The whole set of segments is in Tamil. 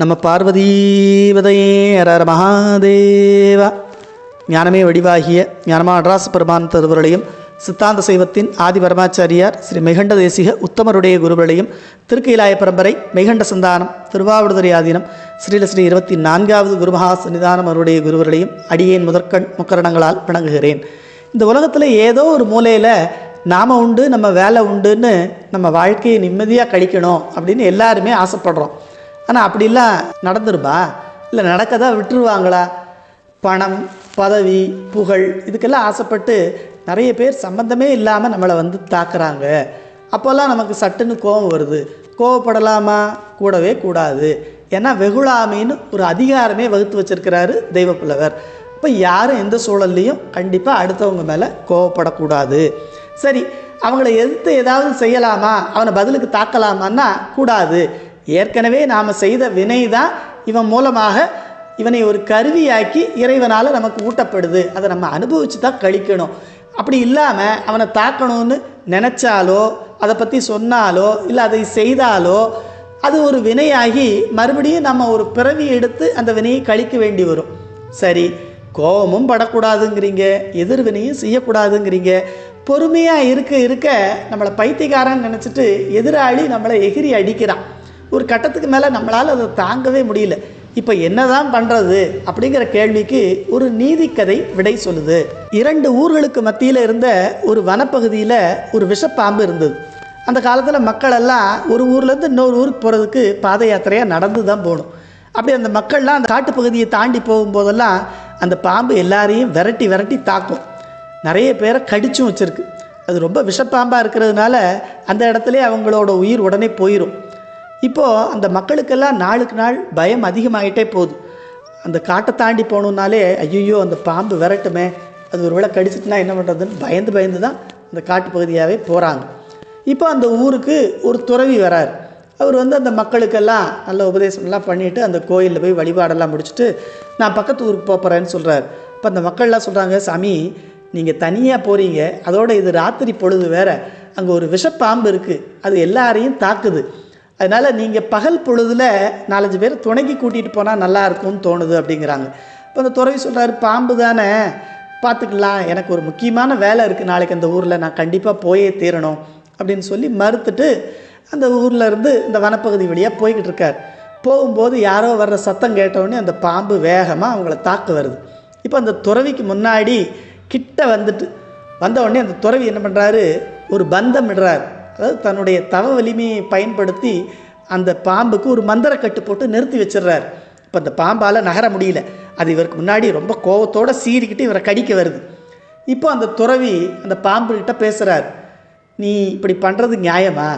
நம்ம பார்வதீபதையே ஹரஹர மகாதேவா. ஞானமே வடிவாகிய ஞானமா நடராச பெருமான் திருவருளையும் சித்தாந்த சைவத்தின் ஆதி பரமாச்சாரியார் ஸ்ரீ மெகண்ட தேசிக உத்தமருடைய குருவர்களையும் திருக்கைலாய பரம்பரை மெகண்ட சந்தானம் திருவாவடுதுறை ஆதீனம் ஸ்ரீல ஸ்ரீ இருபத்தி நான்காவது குருமகா சன்னிதானம் அவருடைய குருவர்களையும் அடியேன் முதற்கண் முக்கரணங்களால் வணங்குகிறேன். இந்த உலகத்தில் ஏதோ ஒரு மூலையில் நாம உண்டு நம்ம வேலை உண்டுன்னு நம்ம வாழ்க்கையை நிம்மதியாக கழிக்கணும் அப்படின்னு எல்லாருமே ஆசைப்படுறோம். ஆனால் அப்படிலாம் நடந்துருமா இல்லை நடக்கதா விட்டுருவாங்களா? பணம் பதவி புகழ் இதுக்கெல்லாம் ஆசைப்பட்டு நிறைய பேர் சம்பந்தமே இல்லாமல் நம்மளை வந்து தாக்குறாங்க. அப்போல்லாம் நமக்கு சட்டுன்னு கோபம் வருது. கோவப்படலாமா? கூடவே கூடாது. ஏன்னா வெகுளாமைன்னு ஒரு அதிகாரமே வகுத்து வச்சிருக்கிறாரு தெய்வப்புலவர். இப்போ யாரும் எந்த சூழல்லையும் கண்டிப்பாக அடுத்தவங்க மேலே கோவப்படக்கூடாது. சரி அவங்கள எதிர்த்து ஏதாவது செய்யலாமா? அவனை பதிலுக்கு தாக்கலாமான்னா கூடாது. ஏற்கனவே நாம் செய்த வினை தான் இவன் மூலமாக இவனை ஒரு கருவியாக்கி இறைவனால் நமக்கு ஊட்டப்படுது. அதை நம்ம அனுபவித்து தான் கழிக்கணும். அப்படி இல்லாமல் அவனை தாக்கணும்னு நினச்சாலோ அதை பற்றி சொன்னாலோ இல்லை அதை செய்தாலோ அது ஒரு வினையாகி மறுபடியும் நம்ம ஒரு பிறவி எடுத்து அந்த வினையை கழிக்க வேண்டி வரும். சரி கோபமும் படக்கூடாதுங்கிறீங்க எதிர்வினையும் செய்யக்கூடாதுங்கிறீங்க. பொறுமையாக இருக்க இருக்க நம்மளை பைத்தியக்காரன் நினச்சிட்டு எதிராளி நம்மளை எகிரி அடிக்கிறான். ஒரு கட்டத்துக்கு மேலே நம்மளால் அதை தாங்கவே முடியல. இப்போ என்னதான் பண்ணுறது அப்படிங்கிற கேள்விக்கு ஒரு நீதிக்கதை விடை சொல்லுது. இரண்டு ஊர்களுக்கு மத்தியில் இருந்த ஒரு வனப்பகுதியில் ஒரு விஷப்பாம்பு இருந்தது. அந்த காலத்தில் மக்கள் எல்லாம் ஒரு ஊர்லேருந்து இன்னொரு ஊருக்கு போகிறதுக்கு பாத யாத்திரையாக நடந்து தான் போகணும். அப்படி அந்த மக்கள்லாம் அந்த காட்டுப்பகுதியை தாண்டி போகும்போதெல்லாம் அந்த பாம்பு எல்லாரையும் விரட்டி விரட்டி தாக்கும். நிறைய பேரை கடிச்சும் வச்சுருக்கு. அது ரொம்ப விஷப்பாம்பாக இருக்கிறதுனால அந்த இடத்துல அவங்களோட உயிர் உடனே போயிடும் இப்போது அந்த மக்களுக்கெல்லாம் நாளுக்கு நாள் பயம் அதிகமாகிட்டே போகுது. அந்த காட்டை தாண்டி போகணுன்னாலே ஐயோ அந்த பாம்பு விரட்டுமே அது ஒரு வேளை கடிச்சிட்டுனா என்ன பண்ணுறதுன்னு பயந்து பயந்து தான் அந்த காட்டு பகுதியாகவே போகிறாங்க இப்போ அந்த ஊருக்கு ஒரு துறவி வரார். அவர் வந்து அந்த மக்களுக்கெல்லாம் நல்ல உபதேசம்லாம் பண்ணிவிட்டு அந்த கோயிலில் போய் வழிபாடெல்லாம் முடிச்சுட்டு நான் பக்கத்து ஊருக்கு போகிறேன்னு சொல்கிறார் இப்போ அந்த மக்கள்லாம் சொல்கிறாங்க சாமி நீங்கள் தனியாக போகிறீங்க அதோட இது ராத்திரி பொழுது வேறு. அங்கே ஒரு விஷப்பாம்பு இருக்குது அது எல்லாரையும் தாக்குது. அதனால் நீங்கள் பகல் பொழுதில் நாலஞ்சு பேர் துணைக்கு கூட்டிகிட்டு போனால் நல்லா இருக்கும்னு தோணுது அப்படிங்கிறாங்க. இப்போ அந்த துறவி சொல்கிறாரு பாம்பு தானே? பார்த்துக்கலாம் எனக்கு ஒரு முக்கியமான வேலை இருக்குது நாளைக்கு அந்த ஊரில் நான் கண்டிப்பாக போயே தீரணும். அப்படின்னு சொல்லி மறுத்துட்டு அந்த ஊரில் இருந்து இந்த வனப்பகுதி வழியாக போய்கிட்டு இருக்கார். போகும்போது யாரோ வர்ற சத்தம் கேட்டவுடனே அந்த பாம்பு வேகமாக அவங்கள தாக்க வருது. இப்போ அந்த துறவிக்கு முன்னாடி கிட்ட வந்துட்டு வந்தவுடனே அந்த துறவி என்ன பண்ணுறாரு ஒரு பந்தம் இடுறார். அதாவது தன்னுடைய தவ வலிமையை பயன்படுத்தி அந்த பாம்புக்கு ஒரு மந்திரக்கட்டு போட்டு நிறுத்தி வச்சிடுறாரு. இப்போ அந்த பாம்பால் நகர முடியல. அது இவருக்கு முன்னாடி ரொம்ப கோவத்தோடு சீறிக்கிட்டு இவரை கடிக்க வருது. இப்போ அந்த துறவி அந்த பாம்புக்கிட்ட பேசுகிறார் நீ இப்படி பண்ணுறது நியாயமா?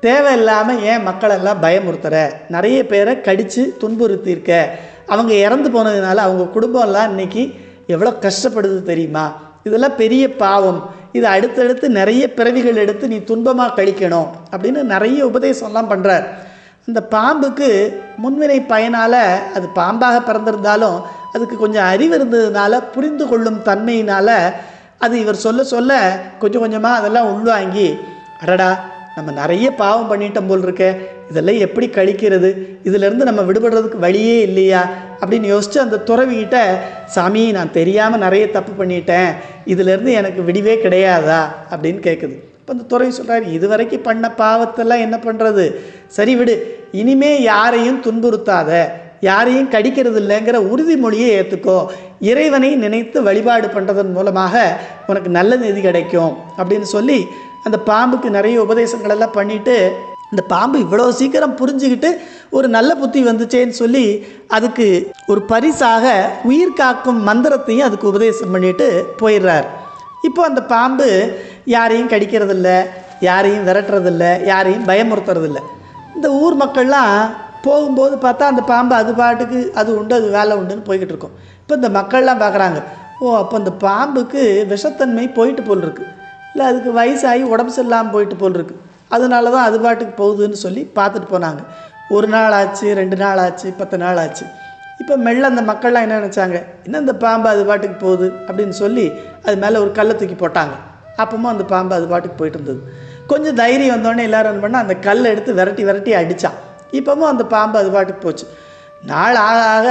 தேவையில்லாமல் ஏன் மக்களெல்லாம் பயமுறுத்துகிற நிறைய பேரை கடித்து துன்புறுத்தியிருக்க. அவங்க இறந்து போனதுனால அவங்க குடும்பம்லாம் இன்னைக்கு எவ்வளோ கஷ்டப்படுது தெரியுமா? இதெல்லாம் பெரிய பாவம். இது அடுத்தடுத்து நிறைய பிறவிகள் எடுத்து நீ துன்பமாக கழிக்கணும் அப்படின்னு நிறைய உபதேசம்லாம் பண்ணுறார் அந்த பாம்புக்கு முன்வினை பயனால் அது பாம்பாக பிறந்திருந்தாலும் அதுக்கு கொஞ்சம் அறிவு இருந்ததுனால புரிந்து கொள்ளும் தன்மையினால் அது இவர் சொல்ல சொல்ல கொஞ்சம் கொஞ்சமாக அதெல்லாம் உள்வாங்கி அடடா நம்ம நிறைய பாவம் பண்ணிட்டோம் போல் இருக்கேன் இதெல்லாம் எப்படி கழிக்கிறது? இதிலேருந்து நம்ம விடுபடுறதுக்கு வழியே இல்லையா? அப்படின்னு யோசித்து அந்த துறவிகிட்ட சாமி நான் தெரியாமல் நிறைய தப்பு பண்ணிட்டேன். இதிலேருந்து எனக்கு விடிவே கிடையாதா? அப்படின்னு கேட்குது இப்போ அந்த துறவி சொல்கிறாரு இது வரைக்கும் பண்ண பாவத்தெல்லாம் என்ன பண்ணுறது சரி விடு இனிமே யாரையும் துன்புறுத்தாத யாரையும் கடிக்கிறது இல்லைங்கிற உறுதிமொழியை ஏற்றுக்கோ இறைவனை நினைத்து வழிபாடு பண்ணுறதன் மூலமாக உனக்கு நல்ல நிதி கிடைக்கும். அப்படின்னு சொல்லி அந்த பாம்புக்கு நிறைய உபதேசங்கள் எல்லாம் அந்த இந்த பாம்பு இவ்வளோ சீக்கிரம் புரிஞ்சுக்கிட்டு ஒரு நல்ல புத்தி வந்துச்சேன்னு சொல்லி அதுக்கு ஒரு பரிசாக உயிர் காக்கும் மந்திரத்தையும் அதுக்கு உபதேசம் பண்ணிட்டு போயிடுறார். இப்போ அந்த பாம்பு யாரையும் கடிக்கிறதில்ல யாரையும் விரட்டுறதில்ல யாரையும் பயமுறுத்துறதில்ல. இந்த ஊர் மக்கள்லாம் போகும்போது பார்த்தா அந்த பாம்பு அது பாட்டுக்கு அது உண்டு அது வேலை உண்டுன்னு போய்கிட்டு இருக்கும். இப்போ இந்த மக்கள்லாம் பார்க்குறாங்க ஓ அப்போ இந்த பாம்புக்கு விஷத்தன்மை போயிட்டு போல் இருக்கு. இல்லை அதுக்கு வயசாகி உடம்பு சரியில்லாமல் போயிட்டு போல் இருக்கு. அதனால தான் அது பாட்டுக்கு போகுதுன்னு சொல்லி பார்த்துட்டு போனாங்க. ஒரு நாள் ஆச்சு ரெண்டு நாள் ஆச்சு பத்து நாள் ஆச்சு இப்போ மெல்ல அந்த மக்கள்லாம் என்ன நினச்சாங்க? என்ன இந்த பாம்பு அது பாட்டுக்கு போகுது? அப்படின்னு சொல்லி அது மேலே ஒரு கல்லை தூக்கி போட்டாங்க. அப்பவும் அந்த பாம்பு அது பாட்டுக்கு போயிட்டு இருந்தது. கொஞ்சம் தைரியம் வந்தோடனே எல்லோரும் என்ன பண்ணால் அந்த கல்லை எடுத்து விரட்டி விரட்டி அடித்தான் இப்போவும் அந்த பாம்பு அது பாட்டுக்கு போச்சு. நாள் ஆக ஆக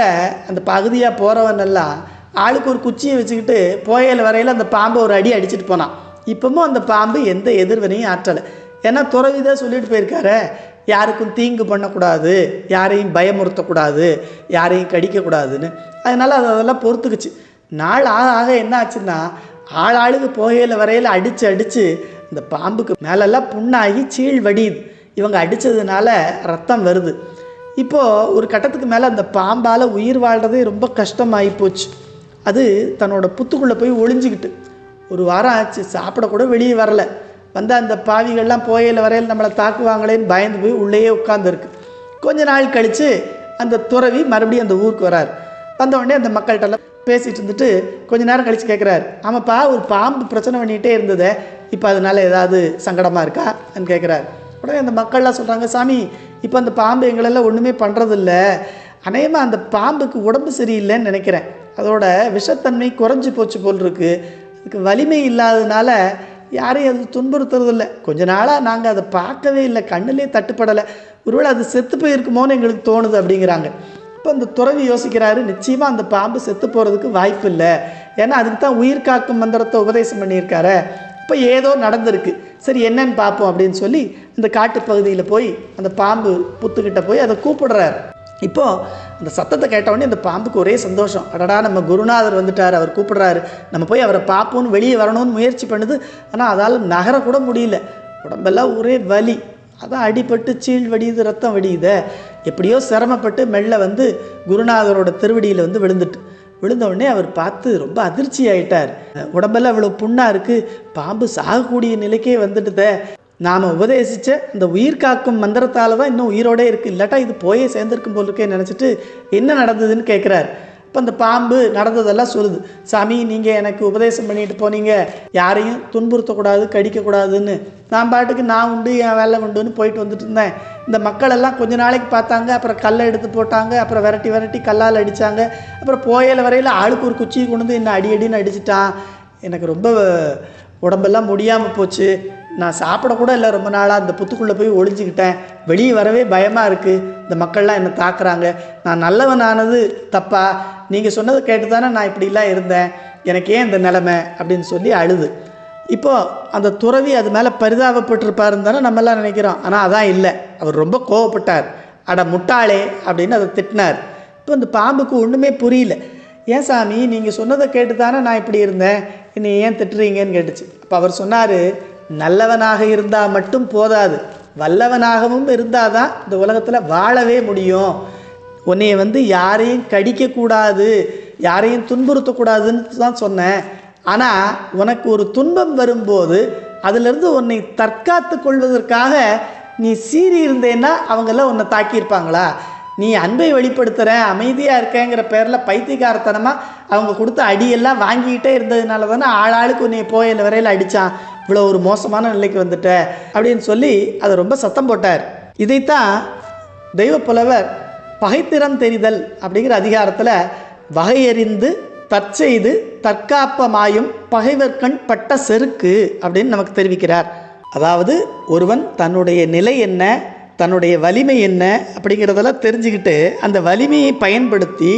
அந்த பகுதியாக போகிறவனெல்லாம் ஆளுக்கு ஒரு குச்சியை வச்சுக்கிட்டு போயல் வரையில் அந்த பாம்பை ஒரு அடி அடிச்சுட்டு போனான். இப்போவும் அந்த பாம்பு எந்த எதிர்வினையும் ஆற்றலை. ஏன்னா துறவிதான் சொல்லிட்டு போயிருக்காரு யாருக்கும் தீங்கு பண்ணக்கூடாது யாரையும் பயமுறுத்தக்கூடாது யாரையும் கடிக்கக்கூடாதுன்னு. அதனால் அது அதெல்லாம் பொறுத்துக்குச்சு. நாள் ஆக ஆக என்ன ஆச்சுன்னா ஆள் ஆளுக்கு போகையில் வரையில் அடித்து அடித்து இந்த பாம்புக்கு மேலெல்லாம் புண்ணாகி சீழ் வடியுது. இவங்க அடித்ததுனால ரத்தம் வருது. இப்போது ஒரு கட்டத்துக்கு மேலே அந்த பாம்பால் உயிர் வாழ்கிறதே ரொம்ப கஷ்டமாகி போச்சு. அது தன்னோட புத்துக்குள்ளே போய் ஒளிஞ்சிக்கிட்டு. ஒரு வாரம் ஆச்சு சாப்பிடக்கூட வெளியே வரல. வந்த அந்த பாவிகள்லாம் போயில வரையில் நம்மளை தாக்குவாங்களேன்னு பயந்து போய் உள்ளேயே உட்காந்துருக்கு கொஞ்ச நாள் கழித்து அந்த துறவி மறுபடியும் அந்த ஊருக்கு வரார். வந்த உடனே அந்த மக்கள்கிட்டலாம் பேசிகிட்டு இருந்துட்டு கொஞ்ச நேரம் கழித்து கேட்குறாரு ஆமாப்பா ஒரு பாம்பு பிரச்சனை பண்ணிகிட்டே இருந்ததே. இப்போ அதனால ஏதாவது சங்கடமாக இருக்கான்னு கேட்குறாரு உடனே அந்த மக்கள்லாம் சொல்கிறாங்க சாமி இப்போ அந்த பாம்பு எங்களெல்லாம் ஒன்றுமே பண்ணுறதில்ல அநேகமாக அந்த பாம்புக்கு உடம்பு சரியில்லைன்னு நினைக்கிறேன். அதோட விஷத்தன்மை குறைஞ்சி போச்சு போல் இருக்குது அதுக்கு வலிமை இல்லாததுனால யாரையும் அது துன்புறுத்துறதில்ல. கொஞ்ச நாளாக நாங்கள் அதை பார்க்கவே இல்லை. கண்ணிலே தட்டுப்படலை. ஒருவேளை அது செத்து போயிருக்குமோன்னு எங்களுக்கு தோணுது அப்படிங்கிறாங்க. இப்போ அந்த துறவி யோசிக்கிறாரு நிச்சயமாக அந்த பாம்பு செத்து போகிறதுக்கு வாய்ப்பு இல்லை. ஏன்னா அதுக்கு தான் உயிர் காக்கும் மந்திரத்தை உபதேசம் பண்ணியிருக்காரு. இப்போ ஏதோ நடந்திருக்கு. சரி என்னன்னு பார்ப்போம் அப்படின்னு சொல்லி அந்த காட்டுப்பகுதியில் போய் அந்த பாம்பு புத்துக்கிட்ட போய் அதை கூப்பிடுறாரு. இப்போது அந்த சத்தத்தை கேட்டவுடனே அந்த பாம்புக்கு ஒரே சந்தோஷம். அடடா நம்ம குருநாதர் வந்துட்டார் அவர் கூப்பிடுறாரு. நம்ம போய் அவரை பார்ப்போம்னு வெளியே வரணும்னு முயற்சி பண்ணுது. ஆனால் அதால் நகரக்கூட முடியல. உடம்பெல்லாம் ஒரே வலி. அதான் அடிபட்டு சீழ் வடியுது ரத்தம் வடியுதே. எப்படியோ சிரமப்பட்டு மெல்ல வந்து குருநாதரோட திருவடியில் வந்து விழுந்துட்டு. விழுந்தவுடனே அவர் பார்த்து ரொம்ப அதிர்ச்சி ஆயிட்டார் உடம்பெல்லாம் இவ்வளோ புண்ணாக இருக்குது பாம்பு சாகக்கூடிய நிலைக்கே வந்துட்டுதே. நாம் உபதேசித்த இந்த உயிர் காக்கும் மந்திரத்தால் தான் இன்னும் உயிரோடே இருக்குது இல்லாட்டா இது போயே சேர்ந்துருக்கும் போல் இருக்கே நினச்சிட்டு என்ன நடந்ததுன்னு கேட்குறாரு இப்போ அந்த பாம்பு நடந்ததெல்லாம் சொல்லுது. சாமி நீங்கள் எனக்கு உபதேசம் பண்ணிட்டு போனீங்க. யாரையும் துன்புறுத்தக்கூடாது கடிக்கக்கூடாதுன்னு. நான் பாட்டுக்கு நான் உண்டு என் வேலை உண்டுன்னு போயிட்டு வந்துட்டு இருந்தேன். இந்த மக்கள் எல்லாம் கொஞ்ச நாளைக்கு பார்த்தாங்க. அப்புறம் கல்லை எடுத்து போட்டாங்க. அப்புறம் விரட்டி விரட்டி கல்லால் அடித்தாங்க அப்புறம் போயல வரையில் ஆளுக்கு ஒரு குச்சியை கொண்டு வந்து என்ன அடி அடின்னு அடிச்சிட்டான். எனக்கு ரொம்ப உடம்பெல்லாம் முடியாமல் போச்சு. நான் சாப்பிடக்கூட இல்லை ரொம்ப நாளாக அந்த புத்துக்குள்ளே போய் ஒழிஞ்சிக்கிட்டேன் வெளியே வரவே பயமாக இருக்குது இந்த மக்கள்லாம் என்னை தாக்குறாங்க. நான் நல்லவனானது தப்பா? நீங்கள் சொன்னதை கேட்டு தானே நான் இப்படிலாம் இருந்தேன். எனக்கு ஏன் இந்த நிலமை? அப்படின்னு சொல்லி அழுது. இப்போது அந்த துறவி அது மேலே பரிதாபப்பட்டிருப்பாருன்னு தானே நம்மெல்லாம் நினைக்கிறோம். ஆனால் அதான் இல்லை. அவர் ரொம்ப கோவப்பட்டார். அட முட்டாளே அப்படின்னு அதை திட்டினார். இப்போ அந்த பாம்புக்கு ஒன்றுமே புரியல. ஏன் சாமி நீங்கள் சொன்னதை கேட்டு தானே நான் இப்படி இருந்தேன். என்னை ஏன் திட்டுறீங்கன்னு கேட்டுச்சு. அப்போ அவர் சொன்னார் நல்லவனாக இருந்தால் மட்டும் போதாது. வல்லவனாகவும் இருந்தால் தான் இந்த உலகத்தில் வாழவே முடியும். உன்னைய வந்து யாரையும் கடிக்கக்கூடாது யாரையும் துன்புறுத்தக்கூடாதுன்னு தான் சொன்னேன். ஆனால் உனக்கு ஒரு துன்பம் வரும்போது அதிலிருந்து உன்னை தற்காத்து கொள்வதற்காக நீ சீறி இருந்தேன்னா அவங்கெல்லாம் உன்னை தாக்கியிருப்பாங்களா? நீ அன்பை வெளிப்படுத்துகிறேன் அமைதியாக இருக்கேங்கிற பேரில் பைத்தியக்காரத்தனமாக அவங்க கொடுத்த அடியெல்லாம் வாங்கிக்கிட்டே இருந்ததுனால தானே ஆளாளுக்கு உன்னை போயில வரையில் அடித்தான் இவ்வளோ ஒரு மோசமான நிலைக்கு வந்துட்ட அப்படின்னு சொல்லி அதை ரொம்ப சத்தம் போட்டார். இதைத்தான் தெய்வ புலவர் பகைத்திறம் தெரிதல் அப்படிங்கிற அதிகாரத்தில் வகையறிந்து தற்செய்து தற்காப்பமாயும் பகைவர்கண் பட்ட செருக்கு அப்படின்னு நமக்கு தெரிவிக்கிறார். அதாவது ஒருவன் தன்னுடைய நிலை என்ன தன்னுடைய வலிமை என்ன அப்படிங்கிறதெல்லாம் தெரிஞ்சுக்கிட்டு அந்த வலிமையை பயன்படுத்தி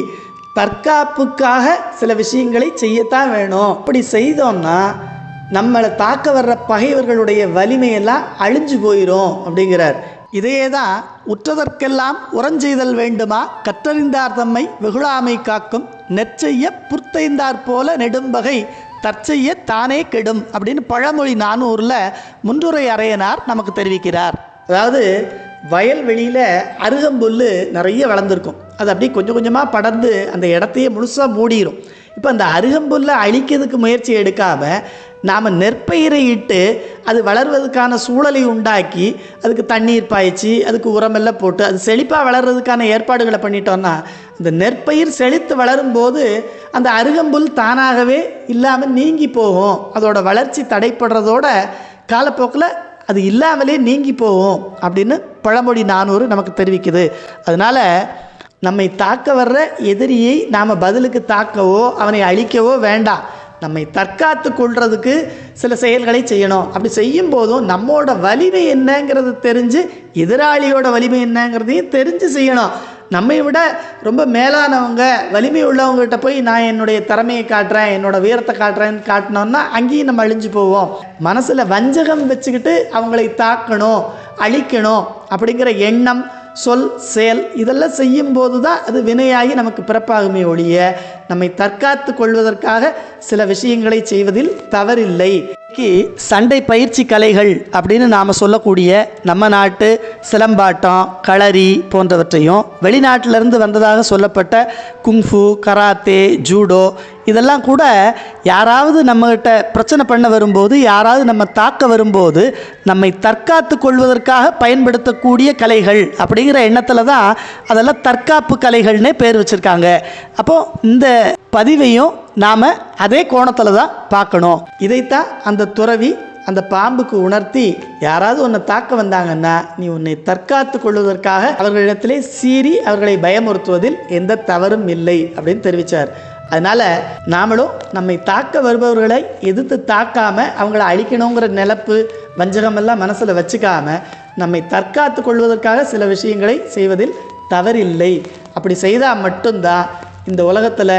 தற்காப்புக்காக சில விஷயங்களை செய்யத்தான் வேணும். அப்படி செய்தோம்னா நம்மளை தாக்க வர்ற பகைவர்களுடைய வலிமையெல்லாம் அழிஞ்சு போயிடும் அப்படிங்கிறார். இதையே தான் உற்றதற்கெல்லாம் உரஞ்செய்தல் வேண்டுமா? கற்றறிந்தார் தம்மை வெகுளாமை காக்கும் நெற்செய்ய புர்த்தைந்தார் போல நெடும்பகை தற்செய்ய தானே கெடும் அப்படின்னு பழமொழி நானூரில் முன்றுரை அறையனார் நமக்கு தெரிவிக்கிறார். அதாவது வயல்வெளியில் அருகம்புல் நிறைய வளர்ந்துருக்கும். அது அப்படியே கொஞ்சம் கொஞ்சமாக படர்ந்து அந்த இடத்தையே முழுசாக மூடிடும் இப்போ அந்த அருகம்புல்லை அழிக்கிறதுக்கு முயற்சி எடுக்காமல் நாம் நெற்பயிரை இட்டு அது வளர்வதற்கான சூழலை உண்டாக்கி அதுக்கு தண்ணீர் பாய்ச்சி அதுக்கு உரமெல்லாம் போட்டு அது செழிப்பாக வளர்கிறதுக்கான ஏற்பாடுகளை பண்ணிட்டோன்னா அந்த நெற்பயிர் செழித்து வளரும்போது அந்த அருகம்புல் தானாகவே இல்லாமல் நீங்கி போகும். அதோட வளர்ச்சி தடைப்படுறதோட காலப்போக்கில் அது இல்லாமலே நீங்கி போகும் அப்படின்னு பழமொழி நானூறு நமக்கு தெரிவிக்குது. அதனால் நம்மை தாக்க வர்ற எதிரியை நாம் பதிலுக்கு தாக்கவோ அவனை அழிக்கவோ வேண்டாம். நம்மை தற்காத்து கொள்றதுக்கு சில செயல்களை செய்யணும். அப்படி செய்யும் போதும் நம்மோட வலிமை என்னங்கிறது தெரிஞ்சு எதிராளியோட வலிமை என்னங்கிறதையும் தெரிஞ்சு செய்யணும். நம்மை விட ரொம்ப மேலானவங்க வலிமை உள்ளவங்ககிட்ட போய் நான் என்னுடைய திறமையை காட்டுறேன் என்னோட வீரத்தை காட்டுறேன்னு காட்டினோம்னா அங்கேயும் நம்ம அழிஞ்சு போவோம். மனசில் வஞ்சகம் வச்சுக்கிட்டு அவங்களை தாக்கணும் அழிக்கணும் அப்படிங்கிற எண்ணம் சொல் செயல் இதெல்லாம் செய்யும்போது தான் அது வினையாகி நமக்கு பிறப்பாகுமே ஒழிய நம்மை தற்காத்து கொள்வதற்காக சில விஷயங்களை செய்வதில் தவறில்லை. இன்றைக்கு சண்டை பயிற்சி கலைகள் அப்படின்னு நாம் சொல்லக்கூடிய நம்ம நாட்டு சிலம்பாட்டம் களரி போன்றவற்றையும் வெளிநாட்டிலிருந்து வந்ததாக சொல்லப்பட்ட குங்ஃபு கராத்தே ஜூடோ இதெல்லாம் கூட யாராவது நம்மகிட்ட பிரச்சனை பண்ண வரும்போது யாராவது நம்ம தாக்க வரும்போது நம்மை தற்காத்து கொள்வதற்காக பயன்படுத்தக்கூடிய கலைகள் அப்படிங்கிற எண்ணத்தில் தான் அதெல்லாம் தற்காப்பு கலைகள்னே பேர் வச்சுருக்காங்க. அப்போது இந்த பதிவையும் நாம் அதே கோணத்தில் தான் பார்க்கணும். இதைத்தான் அந்த துறவி அந்த பாம்புக்கு உணர்த்தி யாராவது உன்னை தாக்க வந்தாங்கன்னா நீ உன்னை தற்காத்து கொள்வதற்காக அவர்களிடத்திலே சீறி அவர்களை பயமுறுத்துவதில் எந்த தவறும் இல்லை அப்படின்னு தெரிவித்தார் அதனால் நாமளும் நம்மை தாக்க வருபவர்களை எதிர்த்து தாக்காமல் அவங்கள அழிக்கணுங்கிற நிலப்பு வஞ்சகமெல்லாம் மனசில் வச்சுக்காமல் நம்மை தற்காத்து கொள்வதற்காக சில விஷயங்களை செய்வதில் தவறில்லை. அப்படி செய்தால் மட்டும்தான் இந்த உலகத்தில்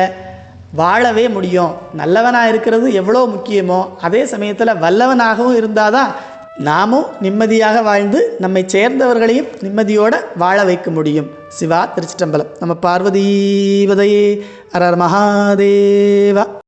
வாழவே முடியும். நல்லவனாக இருக்கிறது எவ்வளோ முக்கியமோ அதே சமயத்தில் வல்லவனாகவும் இருந்தால் தான் நாமும் நிம்மதியாக வாழ்ந்து நம்மை சேர்ந்தவர்களையும் நிம்மதியோடு வாழ வைக்க முடியும். சிவா திருச்சிட்டம்பலம் நம்ம பார்வதீவதையே அரர் மகாதேவா.